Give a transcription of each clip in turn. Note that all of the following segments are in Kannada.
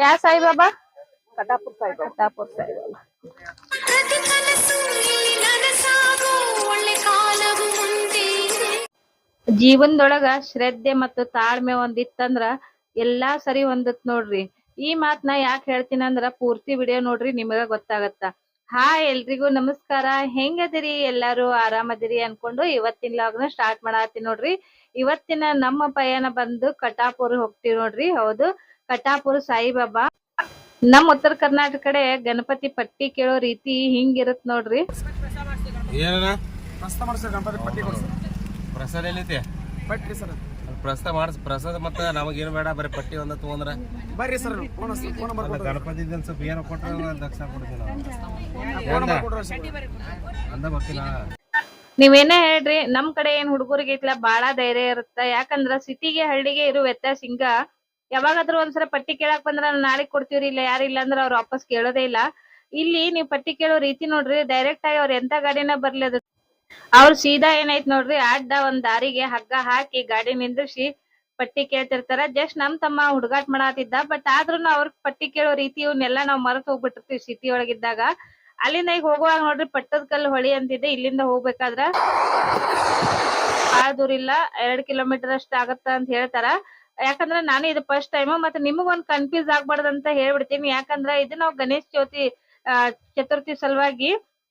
ಯಾ ಸಾಯಿಬಾಬಾ? ಕಟಾಪುರ ಸಾಯಿಬಾಬಾ. ಕಟಾಪುರ ಒಳ್ಳೆ ಕಾಲವು ಮುಂದೆ ಇದೆ. ಜೀವನದೊಳಗ ಶ್ರದ್ಧೆ ಮತ್ತು ತಾಳ್ಮೆ ಒಂದಿತ್ತಂದ್ರ ಎಲ್ಲಾ ಸರಿ ಹೊಂದತ್ ನೋಡ್ರಿ. ಈ ಮಾತ್ನ ಯಾಕೆ ಹೇಳ್ತೀನಿ ಅಂದ್ರ ಪೂರ್ತಿ ವಿಡಿಯೋ ನೋಡ್ರಿ ನಿಮಗ ಗೊತ್ತಾಗತ್ತ. ಹಾಯ್ ಎಲ್ರಿಗೂ ನಮಸ್ಕಾರ. ಹೆಂಗದಿರಿ? ಎಲ್ಲಾರು ಆರಾಮದಿರಿ ಅನ್ಕೊಂಡು ಇವತ್ತಿನ ಲಾಗ್ನ ಸ್ಟಾರ್ಟ್ ಮಾಡತ್ತೀನಿ ನೋಡ್ರಿ. ಇವತ್ತಿನ ನಮ್ಮ ಪಯಣ ಬಂದು ಕಟಾಪುರ ಹೋಗ್ತೀವಿ ನೋಡ್ರಿ. ಹೌದು. ಕಟಾಪುರ ಸಾಯಿಬಾಬಾ. ನಮ್ ಉತ್ತರ ಕರ್ನಾಟಕ ಕಡೆ ಗಣಪತಿ ಪಟ್ಟಿ ಕೇಳೋ ರೀತಿ ಹಿಂಗಿರತ್ ನೋಡ್ರಿ. ಏನಣ್ಣ? ಪ್ರಸ್ತ ಮಾಡ್ಸರ್ ಗಣಪತಿ ಪಟ್ಟಿ ಕೊಡ್ಸರ್ ಪ್ರಸಾದ ಎಲ್ಲೈತಿ ಪಟ್ಟಿ ಸರ್ ಪ್ರಸಾದ ಮಾಡಿಸ್ ಪ್ರಸಾದ ಮತ್ತೆ ನಮಗೇನು ಬೇಡ ಬರೀ ಪಟ್ಟಿ ಒಂದ ತಗೊಂಡ್ರ. ಬರ್ರಿ sir phone phone number Ganapati ಸ್ವಲ್ಪ ಏನೋ ಕೊಟ್ರೆ ದಕ್ಷ ಕೊಡ್ತೀನಿ ಫೋನ್ ನಂಬರ್ ಅಂದ ಬರ್ತೀನ ನೀವೇನೇ ಹೇಳ್ರಿ ನಮ್ ಕಡೆ ಏನ್ ಹುಡುಗರಿಗೆ ಐತ್ಲ ಬಾಳ ಧೈರ್ಯ ಇರುತ್ತ? ಯಾಕಂದ್ರ ಸಿಟಿಗೆ ಹಳ್ಳಿಗೆ ಇರೋ ವ್ಯತ್ಯಾಸ ಹಿಂಗ ಯಾವಾಗಾದ್ರೂ ಒಂದ್ಸಲ ಪಟ್ಟಿ ಕೇಳಾಕ್ ಬಂದ್ರ ನಾಳೆ ಕೊಡ್ತೀವ್ರಿ, ಇಲ್ಲ ಯಾರಿಲ್ಲ ಅಂದ್ರ ಅವ್ರ ವಾಪಸ್ ಕೇಳೋದೇ ಇಲ್ಲ. ಇಲ್ಲಿ ನೀವ್ ಪಟ್ಟಿ ಕೇಳೋ ರೀತಿ ನೋಡ್ರಿ ಡೈರೆಕ್ಟ್ ಆಗಿ ಅವ್ರ ಎಂತ ಗಾಡಿನ ಬರ್ಲಿ ಅದು. ಅವ್ರ ಸೀದಾ ಏನೈತ್ ನೋಡ್ರಿ, ಅಡ್ಡ ಒಂದ್ ದಾರಿಗೆ ಹಗ್ಗ ಹಾಕಿ ಗಾಡಿ ನಿಂದ್ರಿಸಿ ಪಟ್ಟಿ ಕೇಳ್ತಿರ್ತಾರ. ಜಸ್ಟ್ ನಮ್ ತಮ್ಮ ಹುಡುಗಾಟ ಮಾಡಾತಿದ್ದ ಬಟ್ ಆದ್ರೂನು ಅವ್ರ ಪಟ್ಟಿ ಕೇಳೋ ರೀತಿ ಇವನ್ನೆಲ್ಲಾ ನಾವ್ ಮರೆತು ಹೋಗ್ಬಿಟ್ಟಿರ್ತೀವಿ ಸಿಟಿ ಒಳಗಿದ್ದಾಗ ಅಲ್ಲಿಂದ ಈಗ ಹೋಗುವಾಗ ನೋಡ್ರಿ, ಪಟ್ಟದ ಕಲ್ಲು ಹೊಳಿ ಅಂತಿದೆ, ಇಲ್ಲಿಂದ ಹೋಗ್ಬೇಕಾದ್ರ. ಬಾಳ ದೂರ ಇಲ್ಲ, ಎರಡ್ ಕಿಲೋಮೀಟರ್ ಅಷ್ಟ ಆಗತ್ತ ಅಂತ ಹೇಳ್ತಾರ. ಯಾಕಂದ್ರ ನಾನು ಇದು ಫಸ್ಟ್ ಟೈಮ್ ಮತ್ತೆ ನಿಮಗ್ ಒಂದ್ ಕನ್ಫ್ಯೂಸ್ ಆಗ್ಬಾರ್ದು ಅಂತ ಹೇಳ್ಬಿಡ್ತೀನಿ. ಯಾಕಂದ್ರ ಇದು ನಾವು ಗಣೇಶ ಚೌತಿ ಚತುರ್ಥಿ ಸಲುವಾಗಿ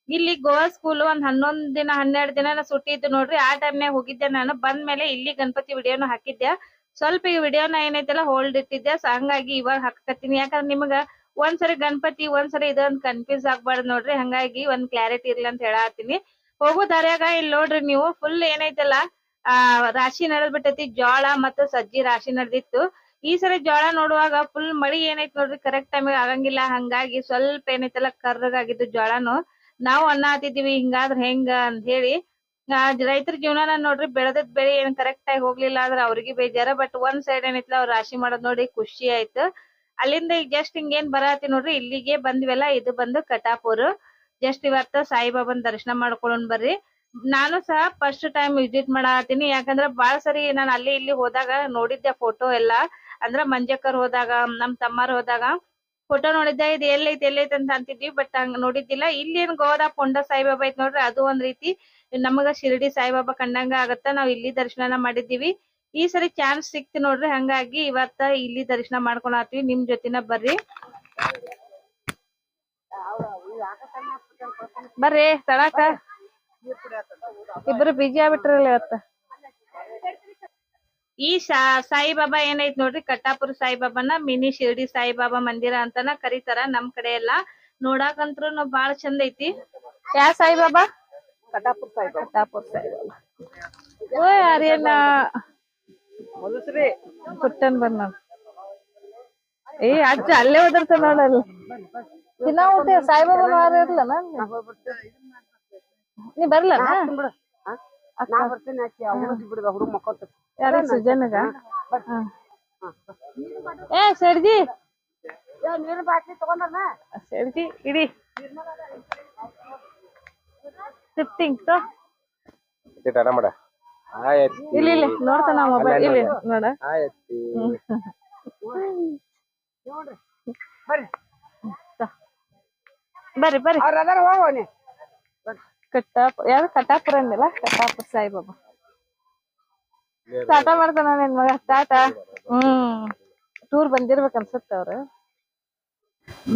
ಇಲ್ಲಿ ಗೋವಾ ಸ್ಕೂಲ್ ಒಂದ್ ಹನ್ನೊಂದ್ ದಿನ, ಹನ್ನೆರಡ್ ದಿನ ಸುಟ್ಟಿ ಇದ್ದು ನೋಡ್ರಿ. ಆ ಟೈಮ್ನಾಗ ಹೋಗಿದ್ದೆ ನಾನು. ಬಂದ್ ಮೇಲೆ ಇಲ್ಲಿ ಗಣಪತಿ ವಿಡಿಯೋನ ಹಾಕಿದ್ದೆ. ಸ್ವಲ್ಪ ಈ ವಿಡಿಯೋನ ಏನೈತಲ್ಲ ಹೋಲ್ಡ್ ಇಟ್ಟಿದ್ದೆ. ಸೊ ಹಂಗಾಗಿ ಇವಾಗ ಹಾಕತ್ತೀನಿ ಯಾಕಂದ್ರ ನಿಮಗ ಒಂದ್ಸರಿ ಗಣಪತಿ, ಒಂದ್ಸರಿ ಇದೊಂದ್ ಕನ್ಫ್ಯೂಸ್ ಆಗ್ಬಾರ್ದು ನೋಡ್ರಿ. ಹಂಗಾಗಿ ಒಂದ್ ಕ್ಲಾರಿಟಿ ಇರ್ಲಿ ಅಂತ ಹೇಳತ್ತೀನಿ. ಹೋಗೋ ದಾರ್ಯಾಗ ಇಲ್ಲಿ ನೋಡ್ರಿ ನೀವು. ಫುಲ್ ಏನೈತಲ್ಲ ಆ, ರಾಶಿ ನಡೆದ್ ಬಿಟ್ಟೈತಿ ಜೋಳ ಮತ್ತ ಸಜ್ಜಿ ರಾಶಿ ನಡೆದಿತ್ತು. ಈ ಸರಿ ಜೋಳ ನೋಡುವಾಗ ಫುಲ್ ಮಳಿ ಏನೈತಿ ನೋಡ್ರಿ ಕರೆಕ್ಟ್ ಟೈಮಿಗೆ ಆಗಂಗಿಲ್ಲ. ಹಂಗಾಗಿ ಸ್ವಲ್ಪ ಏನೈತಲ್ಲ ಕರ್ರಗಾಗಿದ್ದು ಜೋಳನು ನಾವು ಅನ್ನ ಹಾತಿದೀವಿ ಹಿಂಗಾದ್ರ ಹೆಂಗ ಅಂತ ಹೇಳಿ. ರೈತರ ಜೀವನಾನ ನೋಡ್ರಿ, ಬೆಳೆದದ್ ಬೆಳೆ ಏನ್ ಕರೆಕ್ಟ್ ಆಗಿ ಹೋಗ್ಲಿಲ್ಲ ಅಂದ್ರ ಅವ್ರಿಗೆ ಬೇಜಾರ. ಬಟ್ ಒಂದ್ ಸೈಡ್ ಏನೈತಲ್ಲ, ಅವ್ರ ರಾಶಿ ಮಾಡೋದ್ ನೋಡಿ ಖುಷಿ ಆಯ್ತು. ಅಲ್ಲಿಂದ ಈಗ ಜಸ್ಟ್ ಹಿಂಗೇನ್ ಬರತಿ ನೋಡ್ರಿ, ಇಲ್ಲಿಗೆ ಬಂದ್ವಲ್ಲ ಇದು ಬಂದು ಕಟಾಪುರ್. ಜಸ್ಟ್ ಇವತ್ತ ಸಾಯಿಬಾಬನ್ ದರ್ಶನ ಮಾಡ್ಕೊಳ್ಳೋಣ ಬರ್ರಿ. ನಾನು ಸಹ ಫಸ್ಟ್ ಟೈಮ್ ವಿಸಿಟ್ ಮಾಡತ್ತೀನಿ ಯಾಕಂದ್ರ ಬಹಳ ಸರಿ ನಾನು ಅಲ್ಲಿ ಇಲ್ಲಿ ಹೋದಾಗ ನೋಡಿದ್ದೆ ಫೋಟೋ ಎಲ್ಲಾ. ಅಂದ್ರ ಮಂಜಕ್ಕರ್ ಹೋದಾಗ, ನಮ್ ತಮ್ಮಾರ್ ಹೋದಾಗ ಫೋಟೋ ನೋಡಿದ್ದೆ. ಇದು ಎಲ್ಲೈತಿ ಎಲ್ಲೈತಿ ಅಂತ ಅಂತಿದ್ವಿ ಬಟ್ ಹಂಗ ನೋಡಿದ್ದಿಲ್ಲ. ಇಲ್ಲಿ ಏನ್ ಗೋವಾದ ಪೊಂಡ ಸಾಯಿಬಾಬಾ ಐತ್ ನೋಡ್ರಿ, ಅದು ಒಂದ್ ರೀತಿ ನಮಗ ಶಿರಡಿ ಸಾಯಿಬಾಬಾ ಕಂಡಂಗ ಆಗತ್ತ. ನಾವ್ ಇಲ್ಲಿ ದರ್ಶನ ಮಾಡಿದ್ದೀವಿ. ಈ ಸರಿ ಚಾನ್ಸ್ ಸಿಕ್ತಿ ನೋಡ್ರಿ, ಹಂಗಾಗಿ ಇವತ್ತ ಇಲ್ಲಿ ದರ್ಶನ ಮಾಡ್ಕೊಳತ್ವಿ. ನಿಮ್ ಜೊತಿನ ಬರ್ರಿ. ಬರ್ರಿ ತಳಕ ಇಬ್ರು ಬಿಜಿ ಆಗ್ಬಿಟ್ರಲ್ಲ ಇವತ್ತ. ಈ ಶಾ ಸಾಯಿಬಾಬಾ ಏನೈತ್ ನೋಡ್ರಿ ಕಟ್ಟಾಪುರ ಸಾಯಿಬಾಬಾನ ಮಿನಿ ಶಿರ್ಡಿ ಸಾಯಿಬಾಬಾ ಮಂದಿರ ಅಂತಾನ ಕರೀತಾರ ನಮ್ ಕಡೆ ಎಲ್ಲಾ. ನೋಡಾಕಂತ್ರು ಬಾಳ ಚಂದ ಐತಿ. ಯಾ ಸಾಯಿಬಾಬಾ? ಕಟಾಪುರ ಸಾಯಿಬಾಬಾ. ಕಟ್ಟಾಪುರ ಸಾಯಿಬಾಬಾ. ಓ ಯಾರೇನ ಪುಟ್ಟನ್ ಬಂದ ಏ ಅಜ್ಜ ಅಲ್ಲೇ ಹೋದ್ರ ನೋಡಲ್ಲ. ದಿನ ಊಟ ಸಾಯಿಬಾಬಾನ ವಾರ ಇರ್ಲನ ನೀ ಬರ್ಲ ನಾ ಬರ್ತೀನಿ ಆಕಿ ಬಿಡುದ ಹುಡುಗ ಮಕ್ಕೋತ. ಯಾರ ಸುಜನಗ? ಏ ಸಡ್ಜಿ ನೀರು ಬಾಟ್ಲಿ ತಗೊಂಡನ? ಸರ್ಜಿ ಇಡಿ. ಫಿಫ್ಟಿಂಗ್ ತೋ. ಮಾಡ. ಆಯ್ತು ಇಲ್ಲಿ ಇಲ್ಲಿ ನೋಡ್ತಾನ ಮೊಬೈಲ್ ಇಲ್ಲಿ ನೋಡ. ಆಯ್ತು ಬರ್ರಿ. ಬರ್ರಿ ಬರ್ರಿ. ಅವ್ರ ಅದರ ಹೋಗೋನಿ ಕಟ್ಟಾಪ, ಯಾರು ಕಟ್ಟಾಪುರ ಅಂದಿಲ್ಲ? ಕಟ್ಟಾಪುರ ಸಾಯಿಬಾಬಾ. ಟಾಟಾ ಮಾಡ್ತಾನ ನಿನ್ ಮಗ ಟಾಟಾ ಹ್ಮ್. ಟೂರ್ ಬಂದಿರ್ಬೇಕ ಅನ್ಸುತ್ತ ಅವ್ರ.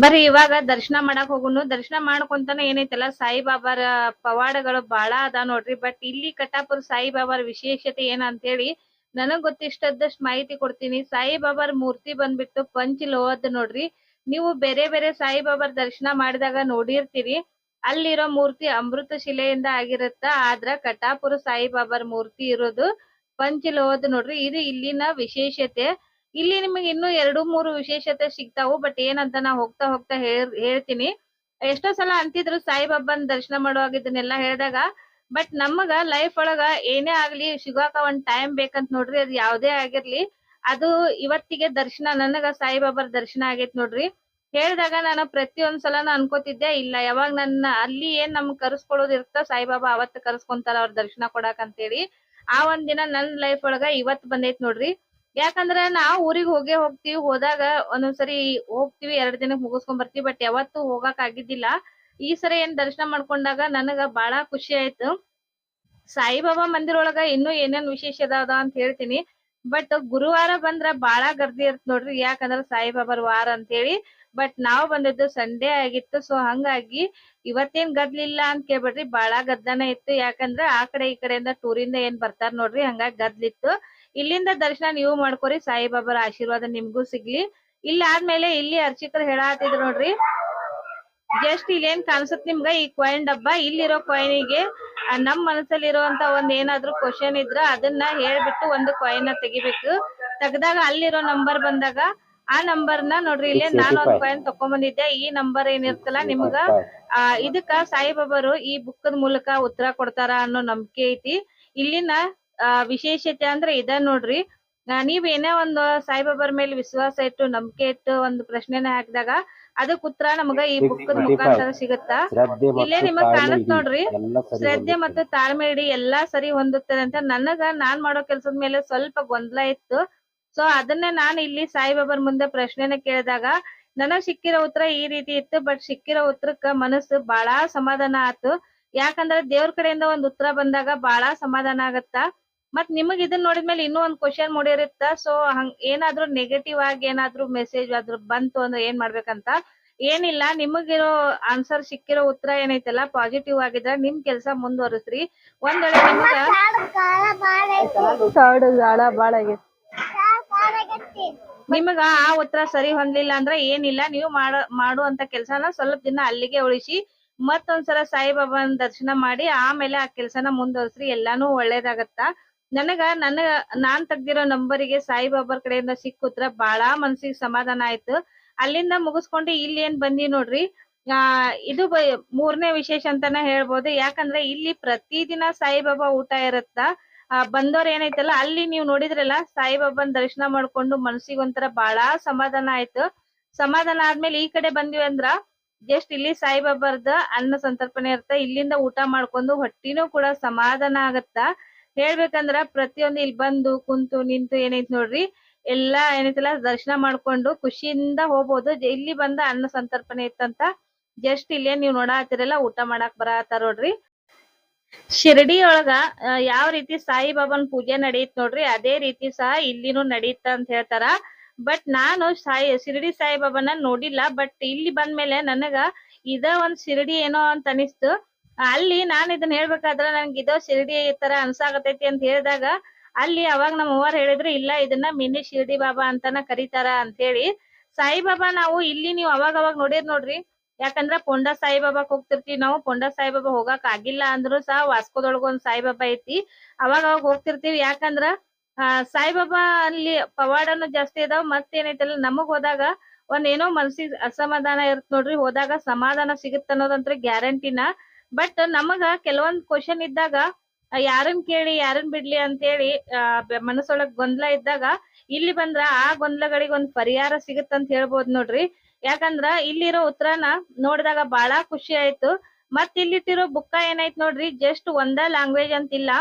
ಬರ್ರಿ ಇವಾಗ ದರ್ಶನ ಮಾಡಕ್ ಹೋಗುನು. ದರ್ಶನ ಮಾಡ್ಕೊಂತಾನೆ ಏನೈತಲ್ಲ, ಸಾಯಿಬಾಬಾರ ಪವಾಡಗಳು ಬಾಳ ಅದ ನೋಡ್ರಿ. ಬಟ್ ಇಲ್ಲಿ ಕಟ್ಟಾಪುರ ಸಾಯಿಬಾಬಾರ ವಿಶೇಷತೆ ಏನ ಅಂತೇಳಿ ನನಗ್ ಗೊತ್ತಿಷ್ಟದಷ್ಟು ಮಾಹಿತಿ ಕೊಡ್ತೀನಿ. ಸಾಯಿಬಾಬಾರ ಮೂರ್ತಿ ಬಂದ್ಬಿಟ್ಟು ಪಂಚ್ ಲೋಹದ್ ನೋಡ್ರಿ. ನೀವು ಬೇರೆ ಬೇರೆ ಸಾಯಿಬಾಬಾರ ದರ್ಶನ ಮಾಡಿದಾಗ ನೋಡಿರ್ತೀರಿ. ಅಲ್ಲಿರೋ ಮೂರ್ತಿ ಅಮೃತ ಶಿಲೆಯಿಂದ ಆಗಿರುತ್ತ. ಆದ್ರ ಕಟಾಪುರ ಸಾಯಿಬಾಬಾರ ಮೂರ್ತಿ ಇರೋದು ಪಂಚಲೋಹದ ನೋಡ್ರಿ. ಇದು ಇಲ್ಲಿನ ವಿಶೇಷತೆ. ಇಲ್ಲಿ ನಿಮಗೆ ಇನ್ನು ಎರಡು ಮೂರು ವಿಶೇಷತೆ ಸಿಗ್ತಾವು, ಬಟ್ ಏನಂತ ನಾ ಹೋಗ್ತಾ ಹೋಗ್ತಾ ಹೇಳ್, ಹೇಳ್ತೀನಿ. ಎಷ್ಟೋ ಸಲ ಅಂತಿದ್ರು ಸಾಯಿಬಾಬಾನ್ ದರ್ಶನ ಮಾಡುವಾಗ ಇದನ್ನೆಲ್ಲಾ ಹೇಳಿದಾಗ, ಬಟ್ ನಮಗ ಲೈಫ್ ಒಳಗ ಏನೇ ಆಗ್ಲಿ ಸಿಗಾಕ ಒಂದ್ ಟೈಮ್ ಬೇಕಂತ ನೋಡ್ರಿ, ಅದ್ ಯಾವ್ದೇ ಆಗಿರ್ಲಿ, ಅದು ಇವತ್ತಿಗೆ ದರ್ಶನ, ನನಗ ಸಾಯಿಬಾಬಾರ ದರ್ಶನ ಆಗೈತ್ ನೋಡ್ರಿ. ಹೇಳಿದಾಗ ನಾನು ಪ್ರತಿಯೊಂದ್ ಸಲನು ಅನ್ಕೋತಿದ್ದೆ, ಇಲ್ಲ, ಯಾವಾಗ ನನ್ನ ಅಲ್ಲಿ ಏನ್ ನಮ್ಗ್ ಕರ್ಸ್ಕೊಳ್ಳೋದ್ ಸಾಯಿಬಾಬಾ ಅವತ್ ಕರ್ಸ್ಕೊಂತಾರ ಅವ್ರ ದರ್ಶನ ಕೊಡಾಕ್ ಅಂತೇಳಿ, ಆ ಒಂದ್ ದಿನ ನನ್ ಲೈಫ್ ಒಳಗ ಇವತ್ ಬಂದೈತ್ ನೋಡ್ರಿ. ಯಾಕಂದ್ರ ನಾವ್ ಊರಿಗ್ ಹೋಗೇ ಹೋಗ್ತಿವಿ, ಹೋದಾಗ ಒಂದೊಂದ್ಸರಿ ಹೋಗ್ತಿವಿ, ಎರಡ್ ದಿನಕ್ ಮುಗಿಸ್ಕೊಂಡ್ ಬರ್ತೀವಿ ಬಟ್ ಯಾವತ್ತು ಹೋಗಾಕ್ ಆಗಿದ್ದಿಲ್ಲ. ಈ ಸರಿ ಏನ್ ದರ್ಶನ ಮಾಡ್ಕೊಂಡಾಗ ನನಗ ಬಾಳ ಖುಷಿ ಆಯ್ತು. ಸಾಯಿಬಾಬಾ ಮಂದಿರ ಒಳಗ ಇನ್ನು ಏನೇನ್ ವಿಶೇಷ ಅದಾವ ಅಂತ ಹೇಳ್ತೀನಿ. ಬಟ್ ಗುರುವಾರ ಬಂದ್ರ ಬಾಳ ಗರ್ದಿ ಇರ್ತ ನೋಡ್ರಿ, ಯಾಕಂದ್ರ ಸಾಯಿಬಾಬಾರ ವಾರ ಅಂತ ಹೇಳಿ ಬಟ್ ನಾವ್ ಬಂದಿದ್ದು ಸಂಡೇ ಆಗಿತ್ತು ಸೊ ಹಂಗಾಗಿ ಇವತ್ತೇನ್ ಗದ್ಲಿಲ್ಲ ಅಂತ ಕೇಳ್ಬೇಡ್ರಿ. ಬಾಳ ಗದ್ದನ ಇತ್ತು. ಯಾಕಂದ್ರ ಆ ಕಡೆ ಈ ಕಡೆಯಿಂದ ಟೂರಿಂದ ಏನ್ ಬರ್ತಾರ ನೋಡ್ರಿ, ಹಂಗಾಗಿ ಗದ್ಲಿತ್ತು. ಇಲ್ಲಿಂದ ದರ್ಶನ ನೀವು ಮಾಡ್ಕೊರಿ. ಸಾಯಿಬಾಬಾರ ಆಶೀರ್ವಾದ ನಿಮ್ಗೂ ಸಿಗ್ಲಿ. ಇಲ್ಲಿ ಆದ್ಮೇಲೆ ಇಲ್ಲಿ ಅರ್ಚಕರು ಹೇಳಾತಿದ್ರು ನೋಡ್ರಿ ಜಸ್ಟ್ ಇಲ್ಲೇನ್ ಕಾಣಿಸುತ್ತೆ ನಿಮ್ಗ ಈ ಕಾಯಿನ್ ಡಬ್ಬ? ಇಲ್ಲಿರೋ ಕಾಯಿನಿಗೆ ನಮ್ ಮನಸ್ಸಲ್ಲಿ ಇರುವಂತ ಒಂದ್ ಏನಾದ್ರು ಕ್ವಶನ್ ಇದ್ರ ಅದನ್ನ ಹೇಳ್ಬಿಟ್ಟು ಒಂದು ಕಾಯಿನ್ ತೆಗಿಬೇಕು. ತೆಗ್ದಾಗ ಅಲ್ಲಿರೋ ನಂಬರ್ ಬಂದಾಗ ಆ ನಂಬರ್ನ ನೋಡ್ರಿ ಇಲ್ಲಿ ನಾನು ಒಂದ್ ಕಾಯಿನ್ ತಕೊಂಡ್ ಬಂದಿದ್ದೆ ಈ ನಂಬರ್ ಏನಿರ್ತಲ್ಲ ನಿಮ್ಗ ಆ ಇದಕ್ಕ ಸಾಯಿಬಾಬಾರು ಈ ಬುಕ್ಕದ ಮೂಲಕ ಉತ್ತರ ಕೊಡ್ತಾರ ಅನ್ನೋ ನಂಬಿಕೆ ಐತಿ. ಇಲ್ಲಿನ ಆ, ವಿಶೇಷತೆ ಅಂದ್ರೆ ಇದ ನೋಡ್ರಿ. ನೀವ್ ಏನೇ ಒಂದು ಸಾಯಿಬಾಬಾರ ಮೇಲೆ ವಿಶ್ವಾಸ ಇಟ್ಟು ನಂಬಿಕೆ ಇಟ್ಟು ಒಂದು ಪ್ರಶ್ನೆನ ಹಾಕಿದಾಗ ಅದಕ್ ಉತ್ತರ ನಮಗ ಈ ಬುಕ್ಕದ ಮುಖಾಂತರ ಸಿಗುತ್ತಾ? ಇಲ್ಲೇ ನಿಮಗ್ ಕಾಣತ್ ನೋಡ್ರಿ. ಶ್ರದ್ಧೆ. ಮತ್ತು ತಾಳ್ಮೆ ಇಡಿ ಎಲ್ಲಾ ಸರಿ ಹೊಂದುತ್ತದೆ ಅಂತ ನನಗ ನಾನ್ ಮಾಡೋ ಕೆಲ್ಸದ ಮೇಲೆ ಸ್ವಲ್ಪ ಗೊಂದಲ ಇತ್ತು. ಸೊ ಅದನ್ನೇ ನಾನು ಇಲ್ಲಿ ಸಾಯಿಬಾಬಾರ್ ಮುಂದೆ ಪ್ರಶ್ನೆನ ಕೇಳಿದಾಗ ನನಗ್ ಸಿಕ್ಕಿರೋ ಉತ್ತರ ಈ ರೀತಿ ಇತ್ತು ಬಟ್ ಸಿಕ್ಕಿರೋ ಉತ್ತರಕ್ಕ ಮನಸ್ಸು ಬಹಳ ಸಮಾಧಾನ ಆತು. ಯಾಕಂದ್ರೆ ದೇವ್ರ ಕಡೆಯಿಂದ ಒಂದ್ ಉತ್ತರ ಬಂದಾಗ ಬಹಳ ಸಮಾಧಾನ ಆಗತ್ತ? ಮತ್ ನಿಮಗ್ ಇದನ್ನ ನೋಡಿದ್ಮೇಲೆ ಇನ್ನೂ ಒಂದ್ ಕ್ವಶನ್ ಮೂಡಿರುತ್ತ? ಸೊ ಹಂಗ್ ಏನಾದ್ರು ನೆಗೆಟಿವ್ ಆಗಿ ಏನಾದ್ರು ಮೆಸೇಜ್ ಆದ್ರೂ ಬಂತು ಅಂದ್ರೆ ಏನ್ ಮಾಡ್ಬೇಕಂತ? ಏನಿಲ್ಲ ನಿಮಗಿರೋ ಆನ್ಸರ್ ಸಿಕ್ಕಿರೋ ಉತ್ತರ ಏನೈತಲ್ಲ ಪಾಸಿಟಿವ್ ಆಗಿದ್ರೆ ನಿಮ್ ಕೆಲ್ಸ ಮುಂದುವರಿಸ್ರಿ. ಒಂದ್ ವೇಳೆ ನಿಮಗ ಕಾಡು ಗಾಳ ಬಾಳ ಆಗೈತಿ ನಿಮಗ ಆ ಉತ್ತರ ಸರಿ ಹೊಂದ್ಲಿಲ್ಲ ಅಂದ್ರ ಏನಿಲ್ಲ, ನೀವು ಮಾಡ, ಮಾಡುವಂತ ಕೆಲಸನ ಸ್ವಲ್ಪ ದಿನ ಅಲ್ಲಿಗೆ ಉಳಿಸಿ, ಮತ್ತೊಂದ್ಸಲ ಸಾಯಿಬಾಬಾನ ದರ್ಶನ ಮಾಡಿ, ಆಮೇಲೆ ಆ ಕೆಲಸನ ಮುಂದುವರ್ಸ್ರಿ, ಎಲ್ಲಾನು ಒಳ್ಳೇದಾಗತ್ತ. ನನಗ, ನನ್ನ, ನಾನ್ ತೆಗ್ದಿರೋ ನಂಬರಿಗೆ ಸಾಯಿಬಾಬಾರ್ ಕಡೆಯಿಂದ ಸಿಕ್ಕ ಉತ್ತರ ಬಾಳ ಮನ್ಸಿಗೆ ಸಮಾಧಾನ ಆಯ್ತು. ಅಲ್ಲಿಂದ ಮುಗಿಸ್ಕೊಂಡು ಇಲ್ಲಿ ಏನ್ ಬಂದಿ ನೋಡ್ರಿ, ಆ, ಇದು ಮೂರನೇ ವಿಶೇಷ ಅಂತಾನೆ ಹೇಳ್ಬೋದು. ಯಾಕಂದ್ರೆ ಇಲ್ಲಿ ಪ್ರತಿದಿನ ಸಾಯಿಬಾಬಾ ಊಟ ಇರುತ್ತ. ಆ, ಬಂದವ್ರ ಏನೈತಲ್ಲ, ಅಲ್ಲಿ ನೀವು ನೋಡಿದ್ರಲ್ಲ, ಸಾಯಿಬಾಬಾನ್ ದರ್ಶನ ಮಾಡ್ಕೊಂಡು ಮನ್ಸಿಗೆ ಒಂಥರ ಬಾಳ ಸಮಾಧಾನ ಆಯ್ತು. ಸಮಾಧಾನ ಆದ್ಮೇಲೆ ಈ ಕಡೆ ಬಂದ್ವಿ ಅಂದ್ರ ಜಸ್ಟ್ ಇಲ್ಲಿ ಸಾಯಿಬಾಬಾರ್ದ ಅನ್ನ ಸಂತರ್ಪಣೆ ಇರ್ತ, ಇಲ್ಲಿಂದ ಊಟ ಮಾಡ್ಕೊಂಡು ಹೊಟ್ಟಿನೂ ಕೂಡ ಸಮಾಧಾನ ಆಗತ್ತ. ಹೇಳ್ಬೇಕಂದ್ರ ಪ್ರತಿಯೊಂದು ಇಲ್ಲಿ ಬಂದು, ಕುಂತು, ನಿಂತು ಏನೈತ್ ನೋಡ್ರಿ, ಎಲ್ಲಾ ಏನೈತಲ್ಲ, ದರ್ಶನ ಮಾಡ್ಕೊಂಡು ಖುಷಿಯಿಂದ ಹೋಗ್ಬೋದು. ಇಲ್ಲಿ ಬಂದ ಅನ್ನ ಸಂತರ್ಪಣೆ ಇತ್ತಂತ ಜಸ್ಟ್ ಇಲ್ಲೇ ನೀವ್ ನೋಡಾತಿರಲ್ಲ, ಊಟ ಮಾಡಾಕ್ ಬರತಾರ ನೋಡ್ರಿ. ಶಿರ್ಡಿ ಒಳಗ ಯಾವ ರೀತಿ ಸಾಯಿಬಾಬಾನ್ ಪೂಜೆ ನಡೆಯುತ್ ನೋಡ್ರಿ, ಅದೇ ರೀತಿ ಸಹ ಇಲ್ಲಿನೂ ನಡೆಯುತ್ತ ಅಂತ ಹೇಳ್ತಾರ. ಬಟ್ ನಾನು ಸಾಯಿ, ಶಿರಡಿ ಸಾಯಿಬಾಬಾನ ನೋಡಿಲ್ಲ, ಬಟ್ ಇಲ್ಲಿ ಬಂದ್ಮೇಲೆ ನನಗ ಇದ ಒಂದ್ ಶಿರಡಿ ಏನೋ ಅಂತ ಅನಿಸ್ತು. ಅಲ್ಲಿ ನಾನ್ ಇದನ್ನ ಹೇಳ್ಬೇಕಾದ್ರ ನನ್ಗೆ ಇದೋ ಈ ತರ ಅನ್ಸಾಗತೈತಿ ಅಂತ ಹೇಳಿದಾಗ, ಅಲ್ಲಿ ಅವಾಗ ನಮ್ಮ ಅವ್ವಾರ್ ಹೇಳಿದ್ರು, ಇಲ್ಲ, ಇದನ್ನ ಮಿನಿ ಶಿರಡಿ ಬಾಬಾ ಅಂತಾನ ಕರೀತಾರ ಅಂತ ಹೇಳಿ. ಸಾಯಿಬಾಬಾ ನಾವು ಇಲ್ಲಿ ನೀವು ಅವಾಗ ಅವಾಗ ನೋಡಿರ್ ನೋಡ್ರಿ ಯಾಕಂದ್ರ ಪೊಂಡ ಸಾಯಿಬಾಬಾಕ್ ಹೋಗ್ತಿರ್ತೀವಿ ನಾವು, ಪೊಂಡ ಸಾಯಿಬಾಬಾ ಹೋಗಾಕ್ ಆಗಿಲ್ಲ ಅಂದ್ರು ಸಹ ವಾಸ್ಕೋದೊಳಗ ಒಂದ್ ಸಾಯಿಬಾಬಾ ಐತಿ. ಅವಾಗ ಅವಾಗ ಹೋಗ್ತಿರ್ತೀವಿ. ಯಾಕಂದ್ರ, ಆ, ಸಾಯಿಬಾಬಾ ಅಲ್ಲಿ ಪವಾಡನು ಜಾಸ್ತಿ ಇದಾವ್ ಮತ್ತೇನೈತಲ್ಲ, ನಮಗ್ ಹೋದಾಗ ಒಂದ್ ಏನೋ ಮನ್ಸಿಗ್ ಅಸಮಾಧಾನ ಇರುತ್ತೆ ನೋಡ್ರಿ. ಹೋದಾಗ ಸಮಾಧಾನ ಸಿಗುತ್ತ ಅನ್ನೋದಂತ್ರ ಗ್ಯಾರಂಟಿನ. ಬಟ್ ನಮಗ ಕೆಲವೊಂದ್ ಕ್ವಶನ್ ಇದ್ದಾಗ ಯಾರನ್ ಕೇಳಿ, ಯಾರನ್ ಬಿಡ್ಲಿ ಅಂತೇಳಿ ಮನಸ್ಸೊಳಗ್ ಗೊಂದಲ ಇದ್ದಾಗ, ಇಲ್ಲಿ ಬಂದ್ರ ಆ ಗೊಂದಲಗಳಿಗೆ ಒಂದ್ ಪರಿಹಾರ ಸಿಗುತ್ತಂತ ಹೇಳ್ಬೋದ್ ನೋಡ್ರಿ. ಯಾಕಂದ್ರ ಇಲ್ಲಿರೋ ಉತ್ತರನ ನೋಡಿದಾಗ ಬಹಳ ಖುಷಿ ಆಯ್ತು. ಮತ್ ಇಲ್ಲಿಟ್ಟಿರೋ ಬುಕ್ಕ ಏನೈತ್ ನೋಡ್ರಿ ಜಸ್ಟ್ ಒಂದ ಲ್ಯಾಂಗ್ವೇಜ್ ಅಂತಿಲ್ಲ.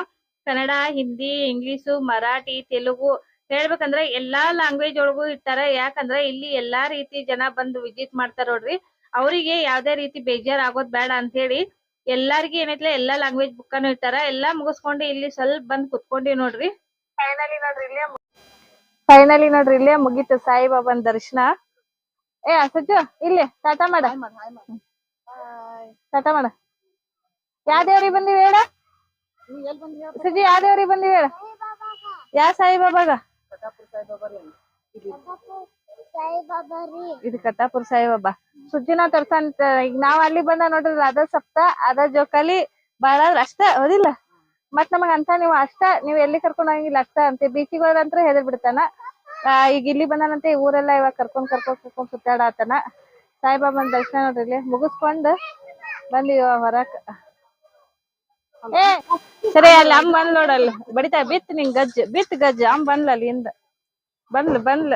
ಕನ್ನಡ, ಹಿಂದಿ ಇಂಗ್ಲಿಷ್ ಮರಾಠಿ, ತೆಲುಗು ಹೇಳ್ಬೇಕಂದ್ರ ಎಲ್ಲಾ ಲ್ಯಾಂಗ್ವೇಜ್ ಒಳಗೂ ಇಟ್ಟಾರ ಯಾಕಂದ್ರ ಇಲ್ಲಿ ಎಲ್ಲಾ ರೀತಿ ಜನ ಬಂದು ವಿಸಿಟ್ ಮಾಡ್ತಾರ ನೋಡ್ರಿ. ಅವರಿಗೆ ಯಾವ್ದೇ ರೀತಿ ಬೇಜಾರ್ ಆಗೋದ್ ಬೇಡ ಅಂತ ಹೇಳಿ ಎಲ್ಲಾರ್ಗಿ ಏನೈತ್ಲ ಎಲ್ಲಾ ಲ್ಯಾಂಗ್ವೇಜ್ ಬುಕ್ಕನು ಇಟ್ಟಾರ ಎಲ್ಲಾ ಮುಗಿಸ್ಕೊಂಡು ಇಲ್ಲಿ ಸ್ವಲ್ಪ ಬಂದ್ ಕುತ್ಕೊಂಡಿವಿ ನೋಡ್ರಿ. ಫೈನಲಿ ನೋಡ್ರಿ, ಇಲ್ಲೇ ಫೈನಲಿ ನೋಡ್ರಿ, ಇಲ್ಲೇ ಮುಗೀತು ಸಾಯಿಬಾಬಾನ್ ದರ್ಶನ. ಏ ಸಜ್ಜು ಇಲ್ಲಿ ಟಾಟಾ ಮಾಡ. ಟಾಟಾ ಮಾಡ. ಯಾವ ದೇವ್ರಿಗೆ ಬಂದಿವಿ ಹೇಳ? ಸಜ್ಜು ಯಾವ ದೇವ್ರಿಗೆ ಬಂದಿವಿ ಹೇಳ? ಯಾ ಸಾಯಿಬಾಬಾಗ? ಇದು ಕಟ್ಟಾಪುರ ಸಾಯಿಬಾಬಾ. ಸುಜ್ಜಿನ ತರ್ಸಂತ ಈಗ ನಾವ್ ಅಲ್ಲಿ ಬಂದ ನೋಡ್ರಿ ಅದ ಸಪ್ತ ಅದ ಜೋಕಾಲಿ ಬಾಳ ಅಷ್ಟ ಹೌದಿಲ್ಲ? ಮತ್ ನಮಗ ಅಂತ ನೀವು ಅಷ್ಟ ನೀವ್ ಎಲ್ಲಿ ಕರ್ಕೊಂಡ್ ಹೋಗಂಗಿಲ್ಲ ಅಷ್ಟ ಅಂತ ಬೀಚಿಗೆ ಹೋದಂತ್ರ ಹೆದರ್ ಬಿಡ್ತಾನ. ಈಗ ಇಲ್ಲಿ ಬಂದಾನಂತೆ ಊರೆಲ್ಲ ಇವಾಗ ಕರ್ಕೊಂಡ್ ಕರ್ಕೊಂಡ್ ಕರ್ಕೊಂಡ್ ಸುತ್ತಾಡತನ ಸಾಯಿಬಾಬಾನ್ ದರ್ಶನ ನೋಡ್ರಿ ಇಲ್ಲಿ. ಮುಗಿಸ್ಕೊಂಡ್ ಬಂದಿವ ಹೊರಕ್. ಏ, ಸರಿ, ಅಲ್ಲಿ ಅಮ್ಮ ಬಂದ್ ನೋಡಲ್ಲ ಬಡಿತಾ, ಬಿತ್ ನಿಂಗ್ ಗಜ್ಜ, ಬಿತ್ ಗಜ್ಜ. ಅಮ್ಮ ಬಂದ್ಲ ಅಲ್ಲಿಂದ ಬಂದ್ಲ ಬಂದ್ಲ.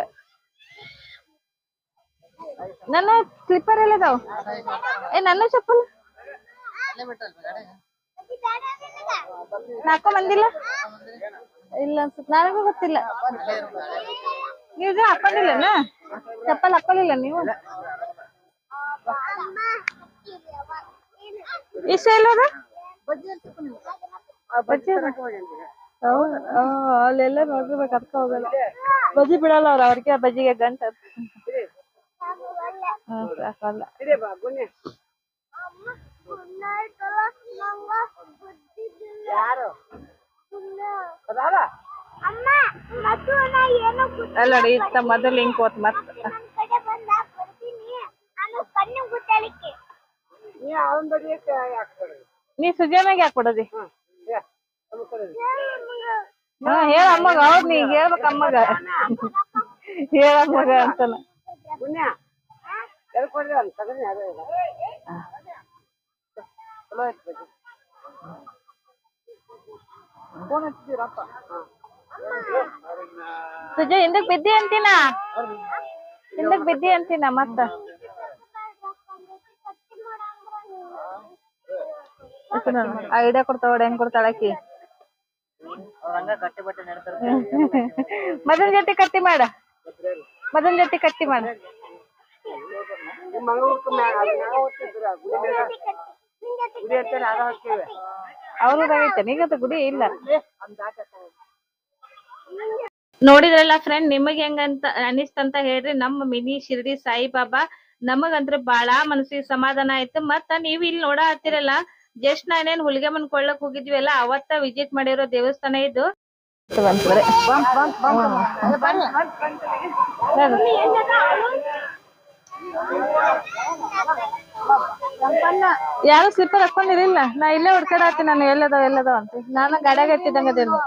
ನನ್ನ ಸ್ಲಿಪ್ಪರ್ ಎಲ್ಲದಾವ್? ಏ, ನನ್ನ ಚಪ್ಪಲ್? ನಾಲ್ಕು ಬಂದಿಲ್ಲ ಇಲ್ಲ ಅನ್ಸುತ್ತೆ. ನನಗೂ ಗೊತ್ತಿಲ್ಲ. ನೀವು ಹಾಕೊಂಡಿಲ್ಲನ? ಚಪ್ಪಲ್ ಹಾಕೊಂಡಿಲ್ಲ ನೀವು? ಇಷ್ಟ? ಆ, ಅಲ್ಲೆಲ್ಲ ನೋಡಿರ್ಬೇಕು ಅದಕ್ಕ ಹೋಗಲ್ಲ. ಬಜ್ಜಿ ಬಿಡಲ್ಲ ಅವ್ರ ಅವ್ರಿಗೆ ಬಜ್ಜಿಗೆ ಗಂಟ. ಸಾಕಲ್ಲ ಇದೆ ಬಾ ಬನ್ನಿ ಯಾರು ಅದಾವ ಅಲ್ಲ ನೋಡಿ ಇತ್ತ ಮೊದಲು ಹಿಂಗ್ ಹೋತ್ ಮತ್ತ ನೀ ಸುಜಾನಾಗ ಯಾಕೆ ಕೊಡೋದಿ ಹಾ ಹೇಳ ಅಮ್ಮಗ ಹೌದ್ ನೀ ಹೇಳ್ಬೇಕ ಅಮ್ಮಗ. ಹೇಳ ಅಮ್ಮಗ ಅಂತಾನ. ಚಲೋ ಐತಿ ಫೋನ್ ಹಚ್ಚಿದ್ದೀರಪ್ಪ ಸುಜ ಹಿಂದಕ್ ಬಿದ್ದಿ ಅಂತೀನ? ಹಿಂದಕ್ ಬಿದ್ದಿ ಅಂತೀನ ಮತ್ತ? ಐಡಿಯಾ ಕೊಡ್ತಾವ ಹೆಂಗ್ ಕೊಡ್ತಾಳ ಆಕಿ? ಮದನ್ ಜೊತೆ ಕಟ್ಟಿ ಮಾಡ. ಮದನ್ ಜೊತೆ ಕಟ್ಟಿ ಮಾಡ. ಗುಡಿ ಅಂತ ಗುಡಿ ಅವರು ಹೋಗ್ತೀವಿ ಅವ್ರದಾಗೈತೆ ಗುಡಿ ಇಲ್ಲ ನೋಡಿದ್ರಲ್ಲ ಫ್ರೆಂಡ್ ನಿಮಗ್ ಹೆಂಗಂತ ಅನಿಸ್ತಂತ ಹೇಳ್ರಿ ನಮ್ಮ ಮಿನಿ ಶಿರಡಿ ಸಾಯಿಬಾಬಾ ನಮಗಂತ್ರ ಬಾಳ ಮನಸ್ಸಿಗೆ ಸಮಾಧಾನ ಆಯ್ತು ಮತ್ತ ನೀವ್ ಇಲ್ಲಿ ನೋಡ ಹತ್ತಿರಲ್ಲ ಜಸ್ಟ್ ನಾನೇನ್ ಹುಲಿಗೆಮ್ಮನ್ ಕೊಳ್ಳಕ್ ಹೋಗಿದ್ವಿಲ್ಲ ಅವತ್ತ ವಿಸಿಟ್ ಮಾಡಿರೋ ದೇವಸ್ಥಾನ ಇದು ಯಾರು ಸ್ಲಿಪ್ಪರ್ ಹಾಕೊಂಡಿರಿಲ್ಲ ನಾ ಇಲ್ಲೇ ಹುಡ್ಕಾಡತ್ತಿ ನಾನು ಎಲ್ಲದಾವ ಎಲ್ಲದಾವ ಅಂತ. ನಾನು ಗಾಡ್ಯಾಗ ಎತ್ತಿದಂಗ ಅದೇನು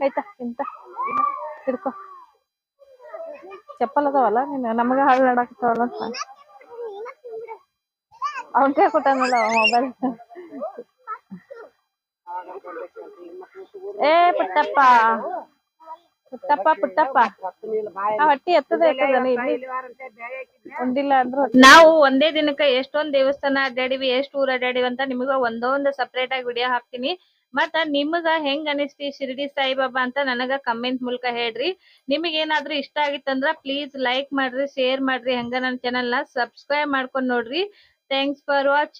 ಆಯ್ತಾ ಇಂತ ಹಿಡ್ಕೊ ಚಪ್ಪಲ್ ಅದಾವಲ್ಲ ನೀನು? ನಮಗ ಹಾಳು ನಡಾಕತ್ತಾವಲ್ಲ ಅಂತ. ಅವನ್ ಕೈ ಕೊಟ್ಟಾನಲ್ಲ ಮೊಬೈಲ್ ಏ ಪುಟ್ಟಪ್ಪ. ಪುಟ್ಟಪ್ಪ ಪುಟ್ಟಪ್ಪ. ಹೊಟ್ಟಿ ಎತ್ತದ ಇಲ್ಲಿ ಒಂದಿಲ್ಲ ಅಂದ್ರು ನಾವು ಒಂದೇ ದಿನಕ್ಕ ಎಷ್ಟೊಂದ್ ದೇವಸ್ಥಾನ ಅಡ್ಡಾಡಿವಿ ಎಷ್ಟ್ ಊರ್ ಅಡ್ಡಾಡಿವಿ ಅಂತ ನಿಮಗ ಒಂದೊಂದ್ ಸಪರೇಟ್ ಆಗಿ ವಿಡಿಯೋ ಹಾಕ್ತೀನಿ. ಮತ್ತ ನಿಮಗ ಹೆಂಗ್ ಅನಿಸ್ತಿ ಶಿರ್ಡಿ ಸಾಯಿಬಾಬಾ ಅಂತ ನನಗ ಕಮೆಂಟ್ ಮೂಲಕ ಹೇಳ್ರಿ. ನಿಮಗ್ ಏನಾದ್ರು ಇಷ್ಟ ಆಗಿತ್ತಂದ್ರ ಪ್ಲೀಸ್ ಲೈಕ್ ಮಾಡ್ರಿ ಶೇರ್ ಮಾಡ್ರಿ ಹೆಂಗ ನನ್ನ ಚಾನೆಲ್ನ ಸಬ್ಸ್ಕ್ರೈಬ್ ಮಾಡ್ಕೊಂಡ್ ನೋಡ್ರಿ. Thanks for watching